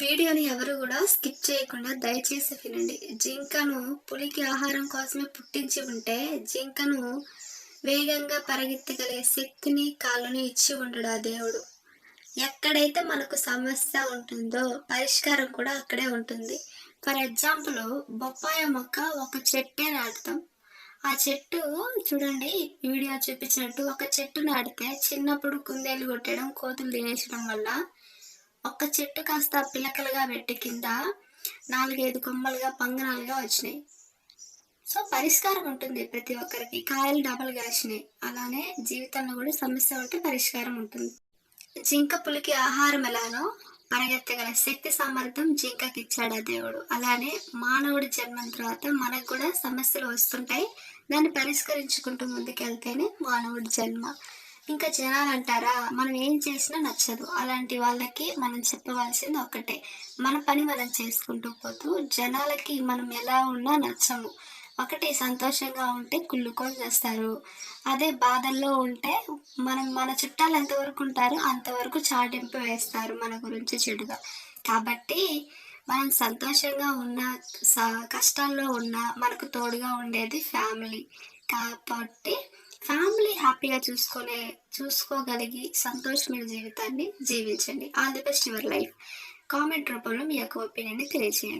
వీడియోని ఎవరు కూడా స్కిప్ చేయకుండా దయచేసి వినండి. జింకను పులికి ఆహారం కోసమే పుట్టించి ఉంటే జింకను వేగంగా పరిగెత్తగలిగే శక్తిని కాళ్ళని ఇచ్చి ఉండడు ఆ దేవుడు. ఎక్కడైతే మనకు సమస్య ఉంటుందో పరిష్కారం కూడా అక్కడే ఉంటుంది. ఫర్ ఎగ్జాంపుల్ బొప్పాయ మొక్క ఒక చెట్టే నాటుతాం. ఆ చెట్టు చూడండి వీడియో చూపించినట్టు ఒక చెట్టు నాటితే చిన్నప్పుడు కుందేలు కొట్టడం కోతులు తినేసడం వల్ల ఒక్క చెట్టు కాస్త పిలకలుగా పెట్టి కింద నాలుగైదు కొమ్మలుగా పంగనాలుగా వచ్చినాయి. సో పరిష్కారం ఉంటుంది ప్రతి ఒక్కరికి. కాయలు డబల్ కాసినాయి. అలానే జీవితంలో కూడా సమస్య ఉంటే పరిష్కారం ఉంటుంది. జింక పులికి ఆహారం ఎలానో పరిగెత్తగల శక్తి సామర్థ్యం జింకకి ఇచ్చాడు ఆ దేవుడు. అలానే మానవుడి జన్మం తర్వాత మనకు కూడా సమస్యలు వస్తుంటాయి. దాన్ని పరిష్కరించుకుంటూ ముందుకెళ్తేనే మానవుడి జన్మ. ఇంకా జనాలు అంటారా మనం ఏం చేసినా నచ్చదు. అలాంటి వాళ్ళకి మనం చెప్పవలసింది ఒక్కటే మన పని మనం చేసుకుంటూ పోతూ జనాలకి మనం ఎలా ఉన్నా నచ్చము ఒకటి సంతోషంగా ఉంటే కుళ్ళుకొని చేస్తారు. అదే బాధల్లో ఉంటే మనం మన చుట్టాలు ఎంతవరకు ఉంటారో అంతవరకు చాటింపు వేస్తారు మన గురించి చెడుగా. కాబట్టి మనం సంతోషంగా ఉన్న కష్టాల్లో ఉన్న మనకు తోడుగా ఉండేది ఫ్యామిలీ. కాబట్టి ఫ్యామిలీ హ్యాపీగా చూసుకునే చూసుకోగలిగి సంతోషమైన జీవితాన్ని జీవించండి. All the best your life. Comment రూపంలో మీ యొక్క ఒపీనియన్ని తెలియజేయండి.